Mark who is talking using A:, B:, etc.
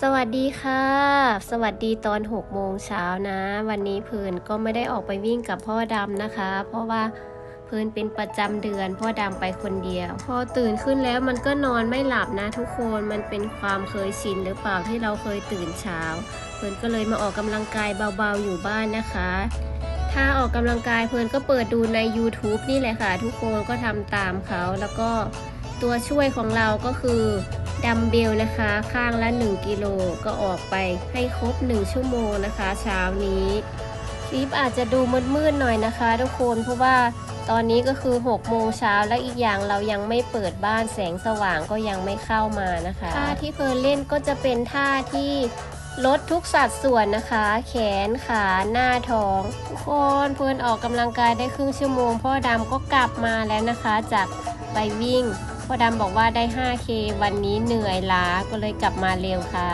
A: สวัสดีค่ะ สวัสดีตอน6โมงเช้านะ วันนี้เพลินก็ไม่ได้ออกไปวิ่งกับพ่อดำนะคะ เพราะว่าเพลินเป็นประจำเดือน พ่อดำไปคนเดียว พอตื่นขึ้นแล้วมันก็นอนไม่หลับนะทุกคนมันเป็นความเคยชินหรือเปล่าที่เราเคยตื่นเช้า เพลินก็เลยมาออกกำลังกายเบาๆอยู่บ้านนะคะ ถ้าออกกำลังกายเพลินก็เปิดดูใน YouTube นี่แหละค่ะ ทุกคนก็ทำตามเขาแล้วก็ ตัวช่วยของเราก็คือดัมเบลนะคะ ข้างละ 1 กิโลก็ออกไปให้ครบ 1 ชั่วโมงนะคะ เช้านี้คลิปอาจจะดูมืดๆหน่อยนะคะ ทุกคนเพราะว่าตอนนี้ก็คือ6โมงเช้าและอีกอย่างเรายังไม่เปิดบ้านแสงสว่างก็ยังไม่เข้ามานะคะท่าที่เพลินเล่นก็จะเป็นท่าที่ลดทุกสัดส่วนนะคะ แขนขาหน้าท้องทุกคนเพื่อนออกกำลังกายได้ครึ่งชั่วโมงพ่อดำก็กลับมาแล้วนะคะจากไปวิ่ง พ่อดำบอกว่าได้ 5K วันนี้เหนื่อยล้าก็เลยกลับมาเร็วค่ะ